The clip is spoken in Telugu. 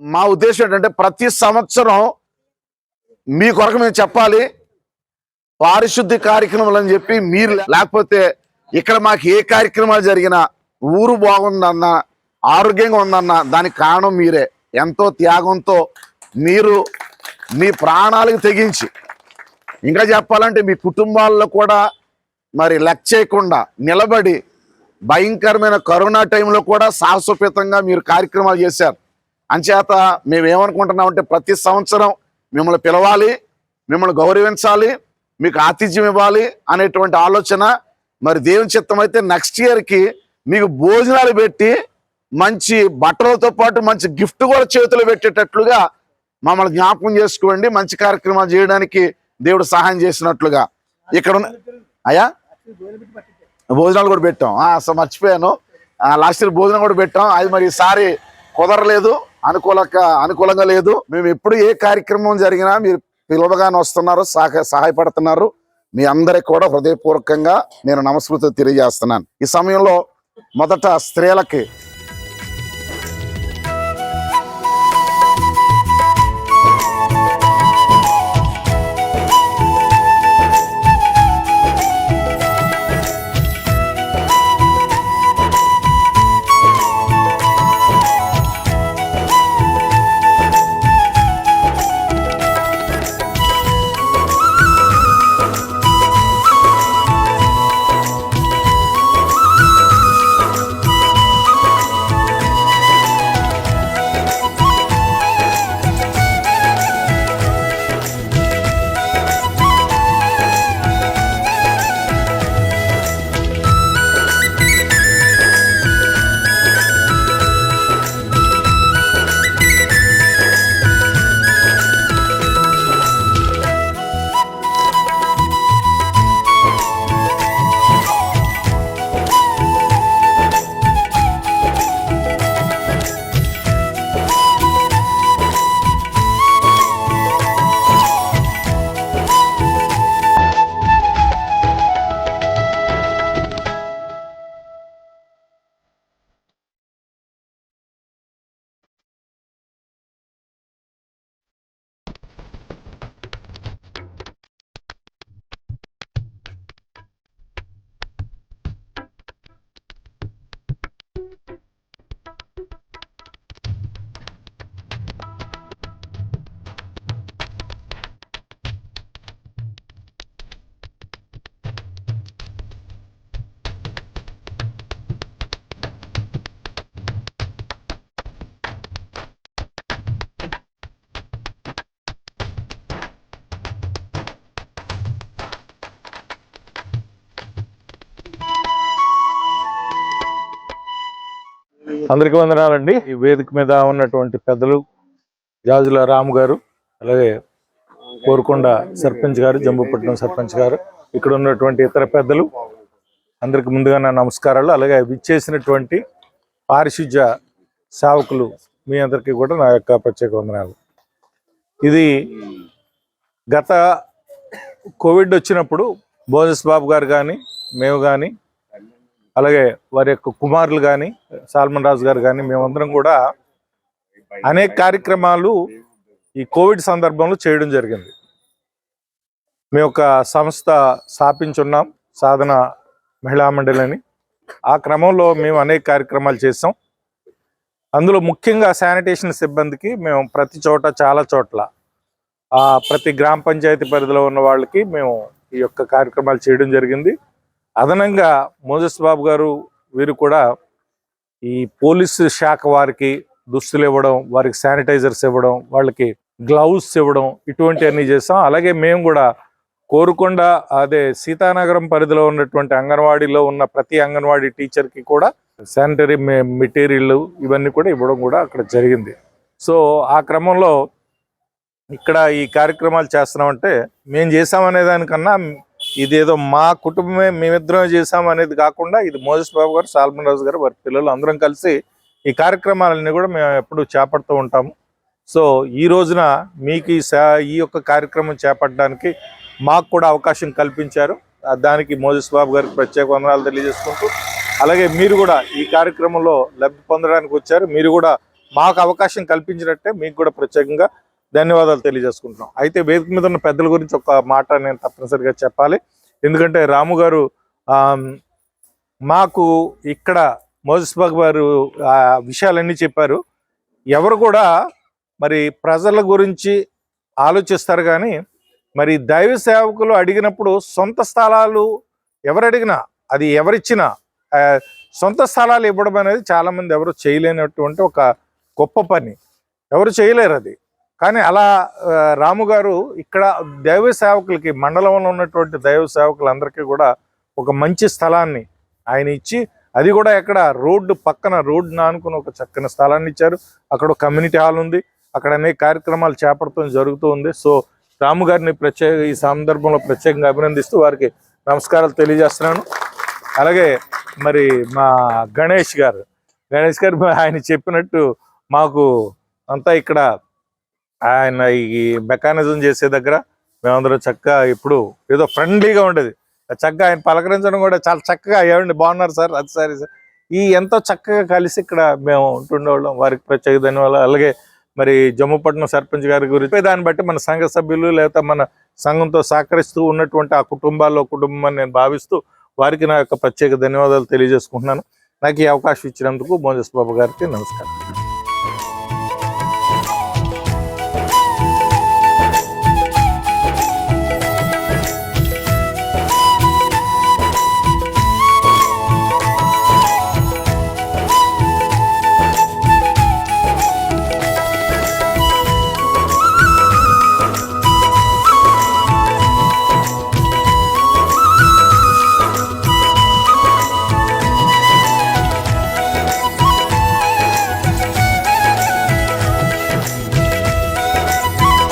మా ఉద్దేశం ఏంటంటే ప్రతి సంవత్సరం మీ కొరకు మేము చెప్పాలి పారిశుద్ధి కార్యక్రమాలు అని చెప్పి మీరు లేకపోతే ఇక్కడ మాకు ఏ కార్యక్రమాలు జరిగినా ఊరు బాగుందన్నా ఆరోగ్యంగా ఉందన్నా దానికి కారణం మీరే. ఎంతో త్యాగంతో మీరు మీ ప్రాణాలకు తెగించి ఇంకా చెప్పాలంటే మీ కుటుంబాల్లో కూడా మరి లెక్క చేయకుండా నిలబడి భయంకరమైన కరోనా టైంలో కూడా సాహసోపేతంగా మీరు కార్యక్రమాలు చేశారు. అంచేత మేము ఏమనుకుంటున్నామంటే ప్రతి సంవత్సరం మిమ్మల్ని పిలవాలి మిమ్మల్ని గౌరవించాలి మీకు ఆతిథ్యం ఇవ్వాలి అనేటువంటి ఆలోచన. మరి దేవుని చిత్తం అయితే నెక్స్ట్ ఇయర్కి మీకు భోజనాలు పెట్టి మంచి బట్టలతో పాటు మంచి గిఫ్ట్ కూడా చేతులు పెట్టేటట్లుగా మమ్మల్ని జ్ఞాపకం చేసుకోండి మంచి కార్యక్రమాలు చేయడానికి దేవుడు సహాయం చేసినట్లుగా. ఇక్కడ అయ్యా? భోజనాలు కూడా పెట్టాం. అసలు మర్చిపోయాను. లాస్ట్ ఇయర్ భోజనం కూడా పెట్టాం. అది మరి ఈసారి కుదరలేదు. అనుకూలక అనుకూలంగా లేదు. మేము ఎప్పుడు ఏ కార్యక్రమం జరిగినా మీరు పిలువగానే వస్తున్నారు సహాయ సహాయపడుతున్నారు. మీ అందరికి కూడా హృదయపూర్వకంగా నేను నమస్కృతి తెలియజేస్తున్నాను. ఈ సమయంలో మొదట స్త్రీలకి అందరికీ వందనాలండి. ఈ వేదిక మీద ఉన్నటువంటి పెద్దలు జాజుల రాము గారు అలాగే కోరుకొండ సర్పంచ్ గారు జంబుపట్నం సర్పంచ్ గారు ఇక్కడ ఉన్నటువంటి ఇతర పెద్దలు అందరికి ముందుగా నా నమస్కారాలు. అలాగే విచ్చేసినటువంటి పారిశుధ్య సేవకులు మీ అందరికీ కూడా నా యొక్క ప్రత్యేక వందనాలు. ఇది గత కోవిడ్ వచ్చినప్పుడు బోజస్ బాబు గారు కానీ మేము కానీ అలాగే వారి యొక్క కుమారులు కానీ సాల్మన్ రాజు గారు కానీ మేమందరం కూడా అనేక కార్యక్రమాలు ఈ కోవిడ్ సందర్భంలో చేయడం జరిగింది. మేము ఒక సంస్థ స్థాపించున్నాం సాధన మహిళా మండలి అని ఆ క్రమంలో మేము అనేక కార్యక్రమాలు చేసాం అందులో ముఖ్యంగా శానిటేషన్ సిబ్బందికి మేము ప్రతి చోట చాలా చోట్ల ఆ ప్రతి గ్రామ పంచాయతీ పరిధిలో ఉన్న వాళ్ళకి మేము ఈ యొక్క కార్యక్రమాలు చేయడం జరిగింది. అదనంగా మోజస్ బాబు గారు వీరు కూడా ఈ పోలీసు శాఖ వారికి దుస్తులు ఇవ్వడం వారికి శానిటైజర్స్ ఇవ్వడం వాళ్ళకి గ్లౌస్ ఇవ్వడం ఇటువంటివన్నీ చేస్తాం. అలాగే మేము కూడా కోరుకొండ అదే సీతానగరం పరిధిలో ఉన్నటువంటి అంగన్వాడీలో ఉన్న ప్రతి అంగన్వాడీ టీచర్కి కూడా శానిటరీ మెటీరియల్ ఇవన్నీ కూడా ఇవ్వడం కూడా అక్కడ జరిగింది. సో ఆ క్రమంలో ఇక్కడ ఈ కార్యక్రమాలు చేస్తున్నామంటే మేము చేసామనే దానికన్నా ఇదేదో మా కుటుంబమే మేమిద్దరమే చేసాం అనేది కాకుండా ఇది మోజస్ బాబు గారు సాల్మన్ రాజు గారు వారి పిల్లలు అందరం కలిసి ఈ కార్యక్రమాలన్నీ కూడా మేము ఎప్పుడు చేపడుతూ ఉంటాము. సో ఈ రోజున మీకు ఈ ఈ యొక్క కార్యక్రమం చేపట్టడానికి మాకు కూడా అవకాశం కల్పించారు. దానికి మోజస్ బాబు గారికి ప్రత్యేక వందనాలు తెలియజేసుకుంటూ అలాగే మీరు కూడా ఈ కార్యక్రమంలో లబ్ధి పొందడానికి వచ్చారు. మీరు కూడా మాకు అవకాశం కల్పించినట్టే మీకు కూడా ప్రత్యేకంగా ధన్యవాదాలు తెలియజేసుకుంటున్నాం. అయితే వేదిక మీద ఉన్న పెద్దల గురించి ఒక మాట నేను తప్పనిసరిగా చెప్పాలి. ఎందుకంటే రాము గారు మాకు ఇక్కడ మోజస్బాగ్ గారు ఆ విషయాలన్నీ చెప్పారు. ఎవరు కూడా మరి ప్రజల గురించి ఆలోచిస్తారు కానీ మరి దైవ సేవకులు అడిగినప్పుడు సొంత స్థలాలు ఎవరు అడిగినా అది ఎవరిచ్చినా సొంత స్థలాలు ఇవ్వడం అనేది చాలామంది ఎవరు చేయలేనటువంటి ఒక గొప్ప పని. ఎవరు చేయలేరు అది. కానీ అలా రాముగారు రాము గారు ఇక్కడ దైవ సేవకులకి మండలంలో ఉన్నటువంటి దైవ సేవకులందరికీ కూడా ఒక మంచి స్థలాన్ని ఆయన ఇచ్చి అది కూడా ఎక్కడ రోడ్డు పక్కన రోడ్డు ఆనుకుని ఒక చక్కని స్థలాన్ని ఇచ్చారు. అక్కడ కమ్యూనిటీ హాల్ ఉంది. అక్కడ అనేక కార్యక్రమాలు చేపడటం జరుగుతూ ఉంది. సో రాము గారిని ప్రత్యేక ఈ సందర్భంలో ప్రత్యేకంగా అభినందిస్తూ వారికి నమస్కారాలు తెలియజేస్తున్నాను. అలాగే మరి మా గణేష్ గారు గణేష్ గారు ఆయన చెప్పినట్టు మాకు అంతా ఇక్కడ ఆయన ఈ మెకానిజం చేసే దగ్గర మేమందరం చక్కగా ఇప్పుడు ఏదో ఫ్రెండ్లీగా ఉండేది. చక్కగా ఆయన పలకరించడం కూడా చాలా చక్కగా ఏమండి బాగున్నారు సార్ అది సారీ సార్. ఈ ఎంతో చక్కగా కలిసి ఇక్కడ మేము ఉంటుండేవాళ్ళం. వారికి ప్రత్యేక ధన్యవాదాలు. అలాగే మరి జమ్ముపట్నం సర్పంచ్ గారి గురించి దాన్ని బట్టి మన సంఘ సభ్యులు లేదా మన సంఘంతో సహకరిస్తూ ఉన్నటువంటి ఆ కుటుంబాల్లో కుటుంబం నేను భావిస్తూ వారికి నా యొక్క ప్రత్యేక ధన్యవాదాలు తెలియజేసుకుంటున్నాను. నాకు ఈ అవకాశం ఇచ్చినందుకు మోజస్ బాబు గారికి నమస్కారం.